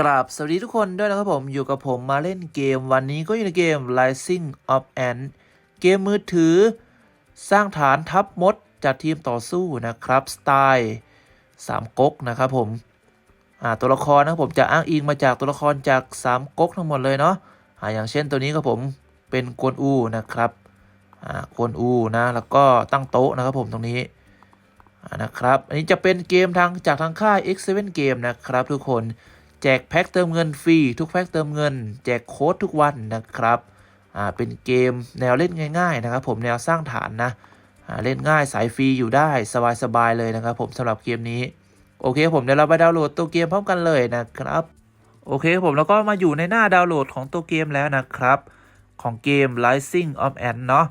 กราบสวัสดีทุกคนด้วยนะครับผมอยู่กับผมมาเล่นเกมวันนี้ก็อยู่ในเกม Rising of Ant เกมมือถือ สร้างฐานทัพมดจากทีมต่อสู้นะครับสไตล์สามก๊กนะครับผมตัวละครนะครับผมจะอ้างอิงมาจากตัวละครจากสามก๊กทั้งหมดเลยเนาะออย่างเช่นตัวนี้ครับผมเป็นกวนอูนะครับกวนอูนะแล้วก็ตั้งโต๊ะนะครับผมตรงนี้นะครับ อันนี้จะเป็นเกมทางจากทางค่าย X7 Game นะครับทุกคน แจกแพ็คเติมเงินฟรีทุกแพ็คเติมเงิน แจกโค้ดทุกวันนะครับอ่าเป็นเกมแนวเล่นง่าย ๆ นะครับ ผมแนวสร้างฐานนะเล่นง่ายสายฟรีอยู่ได้สบายๆเลยนะครับ ผมสำหรับเกมนี้ โอเคผมเดี๋ยวเราไปดาวน์โหลดตัวเกมพร้อมกันเลยนะครับโอเคผมแล้วก็มาอยู่ในหน้าดาวน์โหลดของตัวเกมแล้วนะครับ ของเกม Rising of Ant เนาะ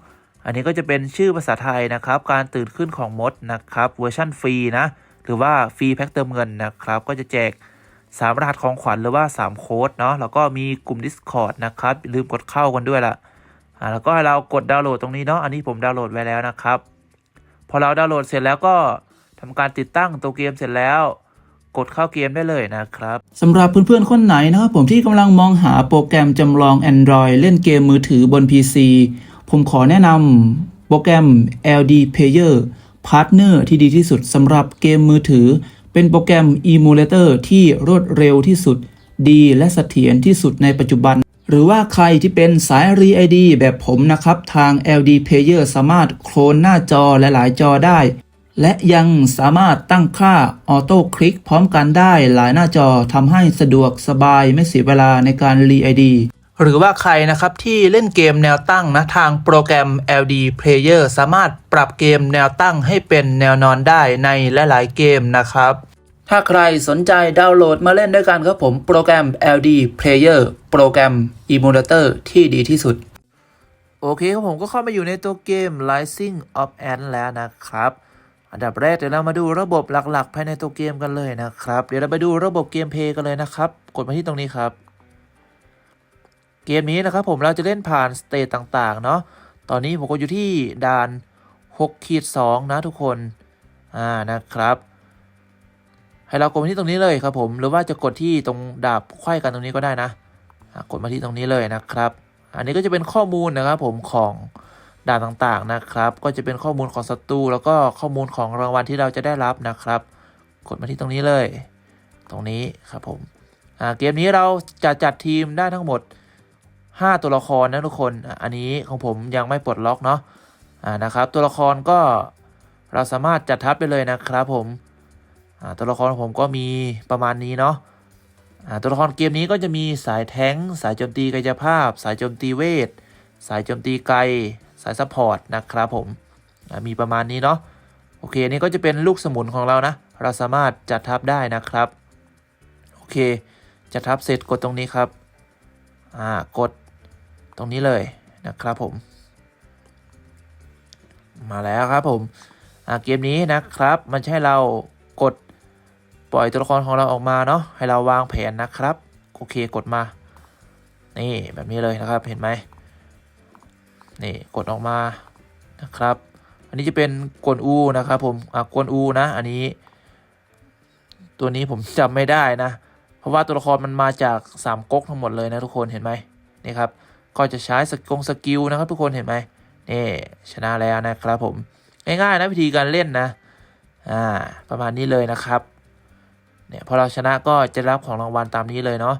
อันนี้ก็จะเป็นชื่อภาษาไทยนะครับ การตื่นขึ้นของมดนะครับเวอร์ชันฟรีนะ หรือว่าฟรีแพ็คเติมเงินนะครับ ก็จะแจก 3 รหัสของขวัญหรือว่า 3 โค้ดเนาะแล้วก็มีกลุ่ม Discord นะครับลืมกดเข้ากันด้วยล่ะอ่าแล้วก็ให้เรากดดาวน์โหลดตรงนี้เนาะอันนี้ผมดาวน์โหลดไว้แล้วนะครับ พอเราดาวน์โหลดเสร็จแล้วก็ทำการติดตั้งตัวเกมเสร็จแล้วกดเข้าเกมได้เลยนะครับสำหรับเพื่อนๆคนไหนนะครับผมที่กำลังมองหาโปรแกรมจำลอง Android เล่นเกมมือถือบน PC ผมขอแนะนำโปรแกรม LD Player Partner ที่ดีที่สุดสำหรับเกมมือถือ เป็นโปรแกรม Emulator ที่รวดเร็วที่สุด ดีและเสถียรที่สุดในปัจจุบัน หรือว่าใครที่เป็นสาย r e ID แบบผมนะครับ ทาง LD Player สามารถโคลนหน้าจอและหลายจอได้ และยังสามารถตั้งค่าออโต้คลิกพร้อมกันได้หลายหน้าจอทำให้สะดวกสบายไม่เสียเวลาในการรีไอดี หรือว่าใครนะครับที่เล่นเกมแนวตั้งนะทางโปรแกรม LD Player สามารถปรับเกมแนวตั้งให้เป็นแนวนอนได้ในหลาย ๆ เกมนะครับ ถ้าใครสนใจดาวน์โหลดมาเล่นด้วยกันครับผมโปรแกรม LD Player โปรแกรม Emulator ที่ดีที่สุด โอเคครับผมก็เข้ามาอยู่ในตัวเกม Rising of Ant แล้วนะครับอันดับแรกเดี๋ยวเรามาดูระบบหลัก ๆ ภายในตัวเกมกันเลยนะครับ เดี๋ยวเราไปดูระบบเกมเพย์กันเลยนะครับ กดมาที่ตรงนี้ครับ เกมนี้นะครับผมเราจะเล่นผ่านสเตจต่างๆเนาะตอนนี้ผมก็อยู่ที่ด่าน6ขีด2นะทุกคนอ่านะครับ ให้เรากดมาที่ตรงนี้เลยครับผมหรือว่าจะกดที่ตรงดาบไขว้กันตรงนี้ก็ได้นะกดมาที่ตรงนี้เลยนะครับ อันนี้ก็จะเป็นข้อมูลนะครับผมของด่านต่างๆนะครับ ก็จะเป็นข้อมูลของศัตรูแล้วก็ข้อมูลของรางวัลที่เราจะได้รับนะครับ กดมาที่ตรงนี้เลย ตรงนี้ครับผมเกมนี้เราจะจัดทีมได้ทั้งหมด 5 ตัวละครนะทุกคนอันนี้ของผมยังไม่ปลดล็อกเนาะอ่านะครับ ตัวละครก็เราสามารถจัดทัพได้เลยนะครับผมตัวละครของผมก็มีประมาณนี้เนาะตัวละครเกมนี้ก็จะมีสายแท้ง สายโจมตีกายภาพ สายโจมตีเวท สายโจมตีไกล สายซัพพอร์ตนะครับผมมีประมาณนี้เนาะโอเคอันนี่ก็จะเป็นลูกสมุนของเรานะ เราสามารถจัดทับได้นะครับ โอเค จัดทับเสร็จกดตรงนี้ครับ อ่ากด ตรงนี้เลยนะครับผม มาแล้วครับผมเกมนี้นะครับ มันให้เรากดปล่อยตัวละครของเราออกมาเนาะให้เราวางแผนนะครับ โอเคกดมา นี่แบบนี้เลยนะครับเห็นไหมนี่กดออกมานะครับ อันนี้จะเป็นกวนอูนะครับผมอะกวนอูนะ อันนี้ ตัวนี้ผมจำไม่ได้นะ เพราะว่าตัวละครมันมาจากสามก๊กทั้งหมดเลยนะทุกคนเห็นไหมนี่ครับ ก็จะใช้สกงสกิลนะครับทุกคนเห็นไหมนี่ชนะแล้วนะครับผมง่ายๆนะวิธีการเล่นนะอ่าประมาณนี้เลยนะครับเนี่ยพอเราชนะก็จะรับของรางวัลตามนี้เลยเนาะ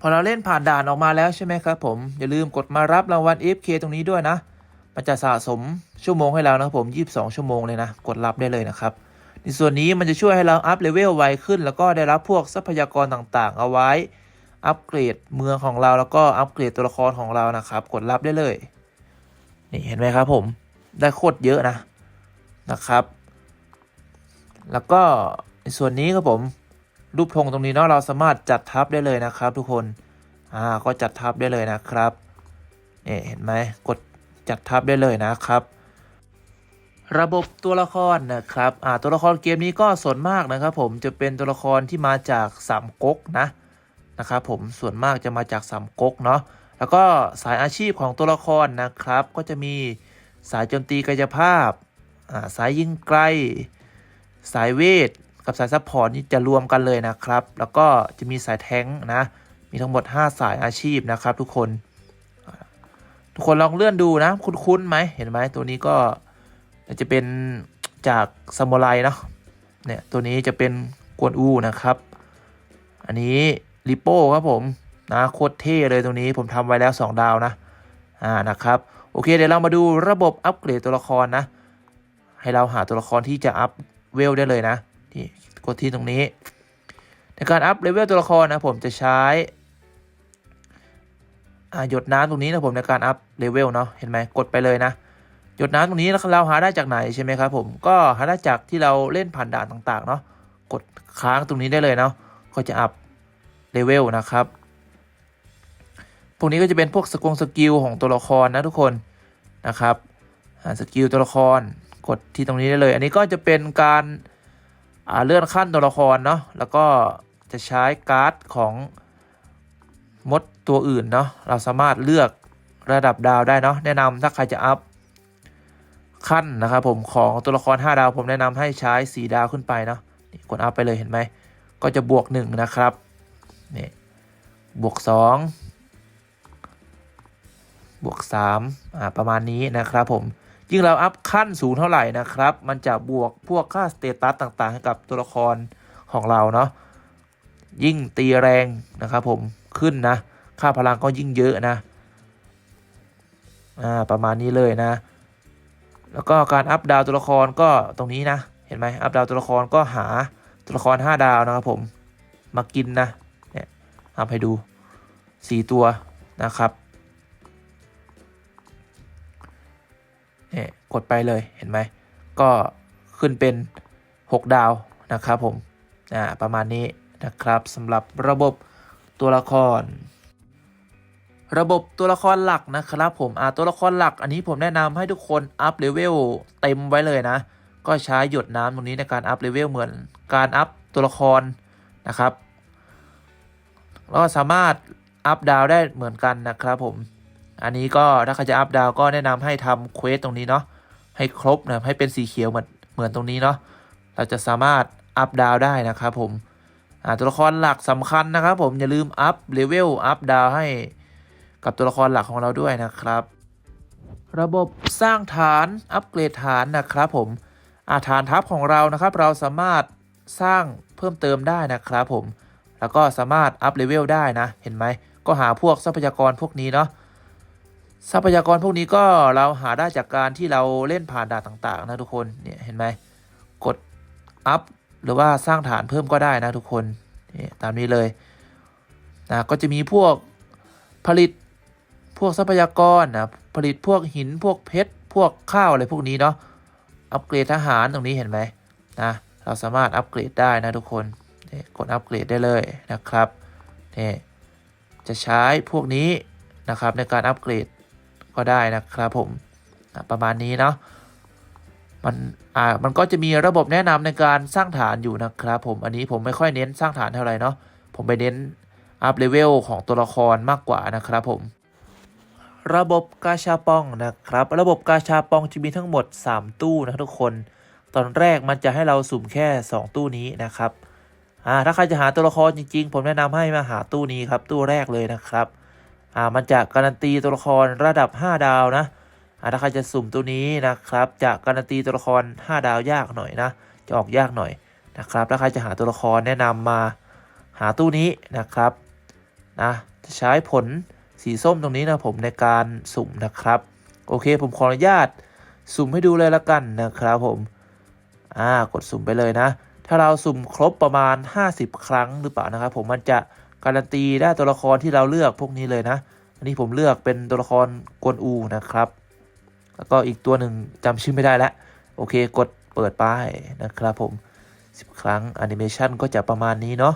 พอเราเล่นผ่านด่านออกมาแล้วใช่ไหมครับผมอย่าลืมกดมารับรางวัล FK ตรงนี้ด้วยนะ มันจะสะสมชั่วโมงให้เรานะครับผม 22 ชั่วโมงเลยนะ กดรับได้เลยนะครับ ในส่วนนี้มันจะช่วยให้เราอัพเลเวลไวขึ้น แล้วก็ได้รับพวกทรัพยากรต่างๆ เอาไว้ อัปเกรดเมืองของเราแล้วก็อัปเกรดตัวละครของเรานะครับ กดรับได้เลย นี่เห็นไหมครับผมได้โคตรเยอะนะนะครับ แล้วก็ในส่วนนี้ครับผมรูปธงตรงนี้เนาะเราสามารถจัดทับได้เลยนะครับ ทุกคนอ่าก็จัดทับได้เลยนะครับนี่เห็นไหมกดจัดทับได้เลยนะครับ ระบบตัวละครนะครับอ่าตัวละครเกมนี้ก็ส่วนมากนะครับ ผมจะเป็นตัวละครที่มาจากสามก๊กนะ นะครับผมส่วนมากจะมาจากสามก๊กเนาะแล้วก็สายอาชีพของตัวละครนะครับ ก็จะมีสายโจมตีกายภาพาสายยิงไกล สายเวท กับสายซัพพอร์ตนี่จะรวมกันเลยนะครับ แล้วก็จะมีสายแท้งนะ มีทั้งหมด 5 สายอาชีพนะครับ ทุกคน ทุกคนลองเลื่อนดูนะ คุ้นๆไหมเห็นไหมตัวนี้ก็จะเป็นจากซามูไรเนาะเนี่ยตัวนี้จะเป็นกวนอูนะครับ อันนี้ ริโป้ครับผมนะโคตรเท่เลยตรงนี้ผมทำไว้แล้ว 2 ดาวนะอ่านะครับโอเคเดี๋ยวเรามาดูระบบอัปเกรดตัวละครนะ ให้เราหาตัวละครที่จะอัพเวลได้เลยนะที่กดที่ตรงนี้ ในการอัพเลเวลตัวละครนะผมจะใช้หยดน้ำตรงนี้นะผมในการอัพเลเวลเนาะเห็นไหมกดไปเลยนะหยดน้ำตรงนี้เราหาได้จากไหนใช่ไหมครับผมก็หาได้จากที่เราเล่นผ่านด่านต่างๆเนาะกดค้างตรงนี้ได้เลยเนาะก็จะอัพ เลเวลนะครับ พวกนี้ก็จะเป็นพวกสกงสกิลของตัวละครนะทุกคนนะครับสกิลตัวละครกดที่ตรงนี้ได้เลย อันนี้ก็จะเป็นการาเลื่อนขั้นตัวละครเนาะแล้วก็จะใช้การ์ดของมดตัวอื่นเนาะเราสามารถเลือกระดับดาวได้เนาะแนะนำถ้าใครจะอัพขั้นนะครับผมของตัวละคร 5 ดาวผมแนะนำให้ใช้ 4 ดาวขึ้นไปเนาะนี่กดอัพไปเลยเห็นไหมก็จะบวก 1 นะครับ นี่บวก 2 บวก3อ่าประมาณนี้นะครับผมยิ่งเราอัพขั้นสูงเท่าไหร่นะครับ มันจะบวกพวกค่าสเตตัสต่างๆ ให้กับตัวละครของเราเนาะยิ่งตีแรงนะครับผมขึ้นนะ ค่าพลังก็ยิ่งเยอะนะอ่าประมาณนี้เลยนะ แล้วก็การอัพดาวตัวละครก็ตรงนี้นะ เห็นไหมอัพดาวตัวละครก็หาตัวละคร 5 ดาวนะครับผมมากินนะ อัพให้ดู 4 ตัวนะครับเนี่ยกดไปเลยเห็นไหม ก็ขึ้นเป็น 6 ดาวนะครับผมอ่าประมาณนี้นะครับสำหรับระบบตัวละคร ระบบตัวละครหลักนะครับผมอ่าตัวละครหลัก อันนี้ผมแนะนำให้ทุกคนอัพเลเวลเต็มไว้เลยนะ ก็ใช้หยดน้ำตรงนี้ในการอัพเลเวลเหมือนการอัพตัวละครนะครับ แล้วก็สามารถอัพดาวได้เหมือนกันนะครับผม อันนี้ก็ถ้าใครจะอัพดาวก็แนะนำให้ทำเควสตรงนี้เนาะ ให้ครบนะให้เป็นสีเขียวเหมือนเหมือนตรงนี้เนาะ เราจะสามารถอัพดาวได้นะครับผมตัวละครหลักสำคัญนะครับผมอย่าลืมอัพเลเวลอัพดาวให้กับตัวละครหลักของเราด้วยนะครับ ระบบสร้างฐานอัปเกรดฐานนะครับผมอาฐานทัพของเรานะครับ เราสามารถสร้างเพิ่มเติมได้นะครับผม แล้วก็สามารถอัพเลเวลได้นะ เห็นไหม ก็หาพวกทรัพยากรพวกนี้เนาะ ทรัพยากรพวกนี้ก็เราหาได้จากการที่เราเล่นผ่านด่านต่างๆ นะทุกคน เนี่ย เห็นไหม กดอัพหรือว่าสร้างฐานเพิ่มก็ได้นะทุกคนนี่ตามนี้เลยนะก็จะมีพวกผลิตพวกทรัพยากรนะผลิตพวกหินพวกเพชรพวกข้าวอะไรพวกนี้เนาะอัปเกรดทหารตรงนี้เห็นไหมนะเราสามารถอัปเกรดได้นะทุกคน นี่กดอัปเกรดได้เลยนะครับนี่จะใช้พวกนี้นะครับในการอัปเกรดก็ได้นะครับผมประมาณนี้เนาะมันอ่ามันก็จะมีระบบแนะนำในการสร้างฐานอยู่นะครับผมอันนี้ผมไม่ค่อยเน้นสร้างฐานเท่าไหร่เนาะผมไปเน้นอัพเลเวลของตัวละครมากกว่านะครับผม ระบบกาชาปองนะครับ ระบบกาชาปองจะมีทั้งหมด 3 ตู้นะทุกคน ตอนแรกมันจะให้เราสุ่มแค่ 2 ตู้นี้นะครับ อ่าถ้าใครจะหาตัวละครจริง ๆ ผมแนะนำให้มาหาตู้นี้ครับตู้แรกเลยนะครับอ่ามันจะการันตีตัวละครระดับ 5 ดาวนะอ่าถ้าใครจะสุ่มตัวนี้นะครับ จะการันตีตัวละคร 5 ดาวยากหน่อยนะจะออกยากหน่อยนะครับถ้าใครจะหาตัวละครแนะนำมาหาตู้นี้นะครับนะจะใช้ผลสีส้มตรงนี้นะผมในการสุ่มนะครับ โอเคผมขออนุญาตสุ่มให้ดูเลยละกันนะครับผมอ่ากดสุ่มไปเลยนะ ถ้าเราสุ่มครบประมาณ 50 ครั้งหรือเปล่านะครับ ผมมันจะการันตีได้ตัวละครที่เราเลือกพวกนี้เลยนะ อันนี้ผมเลือกเป็นตัวละครกวนอูนะครับ แล้วก็อีกตัวหนึ่งจำชื่อไม่ได้แล้วโอเคกดเปิดป้ายนะครับผม 10 ครั้งแอนิเมชันก็จะประมาณนี้เนาะ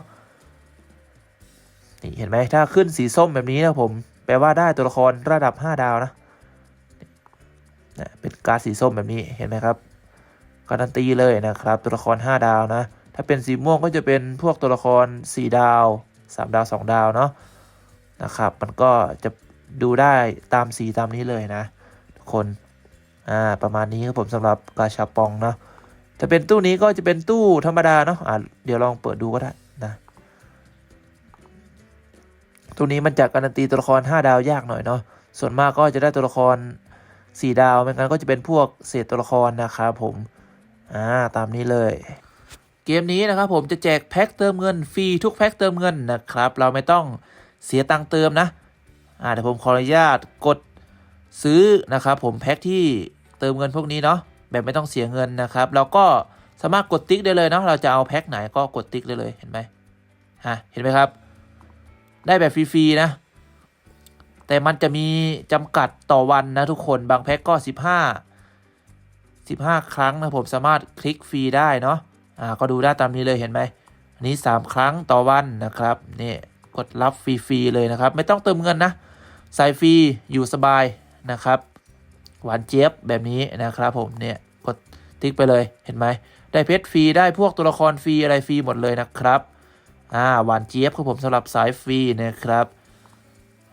นี่เห็นไหมถ้าขึ้นสีส้มแบบนี้นะผม แปลว่าได้ตัวละครระดับ 5 ดาวนะเป็นการดสีส้มแบบนี้เห็นไหมครับ การันตีเลยนะครับ ตัวละคร 5 ดาวนะ ถ้าเป็นสีม่วงก็จะเป็นพวกตัวละคร 4 ดาว 3 ดาว 2 ดาวเนาะนะครับ มันก็จะดูได้ตามสีตามนี้เลยนะ ทุกคนอ่าประมาณนี้ครับผมสำหรับกาชาปองเนาะถ้าเป็นตู้นี้ก็จะเป็นตู้ธรรมดาเนาะอะเดี๋ยวลองเปิดดูก็ได้นะตัวนี้มันจะการันตีตัวละคร 5 ดาวยากหน่อยเนาะส่วนมากก็จะได้ตัวละคร 4 ดาวไม่งั้นก็จะเป็นพวกเศษตัวละครนะครับผม อ่าตามนี้เลย เกมนี้นะครับผมจะแจกแพ็คเติมเงินฟรีทุกแพ็คเติมเงินนะครับ เราไม่ต้องเสียตังค์เติมนะอ่าเดี๋ยวผมขออนุญาตกดซื้อนะครับผมแพ็คที่เติมเงินพวกนี้เนาะแบบไม่ต้องเสียเงินนะครับเราก็สามารถกดติ๊กได้เลยเนาะเราจะเอาแพ็คไหนก็กดติ๊กได้เลยเห็นไหมฮะเห็นไหมครับ ได้แบบฟรีๆนะ แต่มันจะมีจำกัดต่อวันนะทุกคนบางแพ็คก็ 15 15 ครั้งนะผมสามารถคลิกฟรีได้เนาะอ่าก็ดูได้ตามนี้เลยเห็นไหมอันนี้ 3 ครั้งต่อวันนะครับนี่กดรับฟรีๆเลยนะครับ ไม่ต้องเติมเงินนะใส่ฟรีอยู่สบายนะครับ หวานเจี๊ยบแบบนี้นะครับผมเนี่ยกดติ๊กไปเลยเห็นไหมได้เพชรฟรีได้พวกตัวละครฟรีอะไรฟรีหมดเลยนะครับอ่าหวานเจี๊ยบครับผมสำหรับสายฟรีนะครับ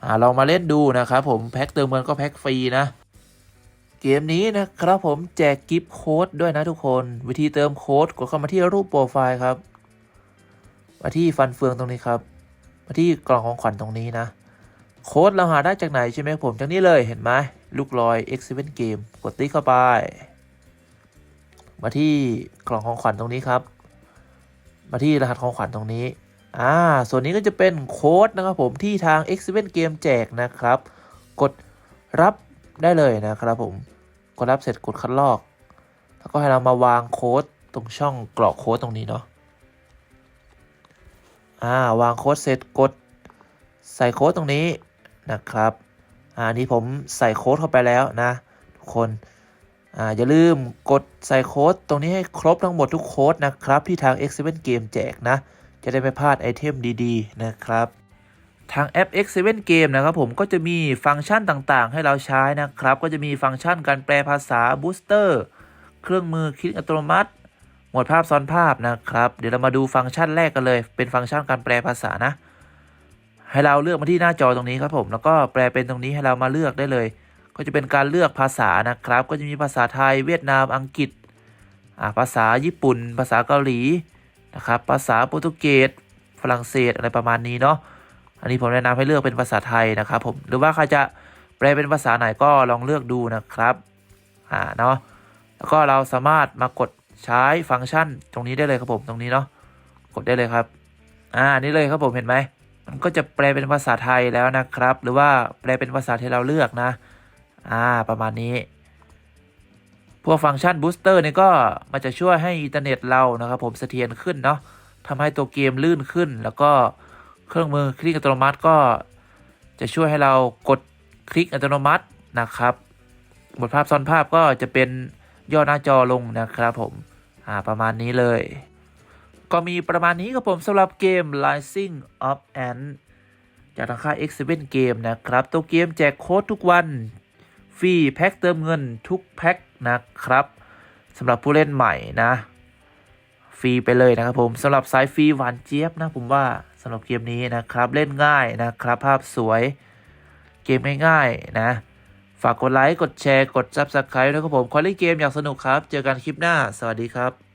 อ่าลองมาเล่นดูนะครับผมแพ็คเติมเงินก็แพ็คฟรีนะ เกมนี้นะครับผมแจกกิฟต์โค้ดด้วยนะทุกคน วิธีเติมโค้ดกดเข้ามาที่รูปโปรไฟล์ครับ มาที่ฟันเฟืองตรงนี้ครับ มาที่กล่องของขวัญตรงนี้นะ โค้ดเราหาได้จากไหนใช่ไหมผมจากนี้เลยเห็นไหมลูกลอย X7 Game กดติ๊กเข้าไป มาที่กล่องของขวัญตรงนี้ครับ มาที่รหัสของขวัญตรงนี้อ่าส่วนนี้ก็จะเป็นโค้ดนะครับผมที่ทาง X7 Game แจกนะครับ กดรับ ได้เลยนะครับผม กดรับเสร็จกดคัดลอก แล้วก็ให้เรามาวางโค้ดตรงช่องกรอกโค้ดตรงนี้เนาะอ่าวางโค้ดเสร็จกดใส่โค้ดตรงนี้นะครับอ่านี่ผมใส่โค้ดเข้าไปแล้วนะทุกคนอ่าอย่าลืมกดใส่โค้ดตรงนี้ให้ครบทั้งหมดทุกโค้ดนะครับที่ทาง X7 Game แจกนะ จะได้ไม่พลาดไอเทมดีๆนะครับ ทางแอป X7 Game นะครับผมก็จะมีฟังก์ชันต่างๆ ให้เราใช้นะครับ ก็จะมีฟังก์ชันการแปลภาษาบูสเตอร์เครื่องมือคลิกอัตโนมัติ หมดภาพซ้อนภาพนะครับ เดี๋ยวเรามาดูฟังก์ชันแรกกันเลย เป็นฟังก์ชันการแปลภาษานะ ให้เราเลือกมาที่หน้าจอตรงนี้ครับผม แล้วก็แปลเป็นตรงนี้ให้เรามาเลือกได้เลย ก็จะเป็นการเลือกภาษานะครับ ก็จะมีภาษาไทย เวียดนามอังกฤษภาษาญี่ปุ่น ภาษาเกาหลีนะครับภาษาโปรตุเกสฝรั่งเศสอะไรประมาณนี้เนาะ อันนี้ผมแนะนำให้เลือกเป็นภาษาไทยนะครับผมหรือว่าใครจะแปลเป็นภาษาไหนก็ลองเลือกดูนะครับอ่าเนาะแล้วก็เราสามารถมากดใช้ฟังก์ชันตรงนี้ได้เลยครับผมตรงนี้เนาะกดได้เลยครับอ่านี่เลยครับผมเห็นไหมมันก็จะแปลเป็นภาษาไทยแล้วนะครับ หรือว่าแปลเป็นภาษาที่เราเลือกนะอ่าประมาณนี้ พวกฟังก์ชันบูสเตอร์นี่ก็มันจะช่วยให้อินเทอร์เน็ตเรานะครับผมเสถียรขึ้นเนาะทำให้ตัวเกมลื่นขึ้นแล้วก็ เครื่องมือคลิกอัตโนมัติก็จะช่วยให้เรากดคลิกอัตโนมัตินะครับ บทภาพซ้อนภาพก็จะเป็นย่อหน้าจอลงนะครับผม อ่า ประมาณนี้เลย ก็มีประมาณนี้ครับผมสำหรับเกม Rising of Ant จากทางค่าย X7 Game นะครับ ตัวเกมแจกโค้ดทุกวัน ฟรีแพ็คเติมเงินทุกแพ็คนะครับสำหรับผู้เล่นใหม่นะ ฟรีไปเลยนะครับผมสำหรับสายฟรีหวานเจี๊ยบนะผมว่า สำหรับเกมนี้นะครับเล่นง่ายนะครับ ภาพสวยเกมง่ายๆนะ ฝากกดไลค์ กดแชร์ กด Subscribe ด้วยครับผมคอเล่นเกมอย่างสนุกครับ เจอกันคลิปหน้า สวัสดีครับ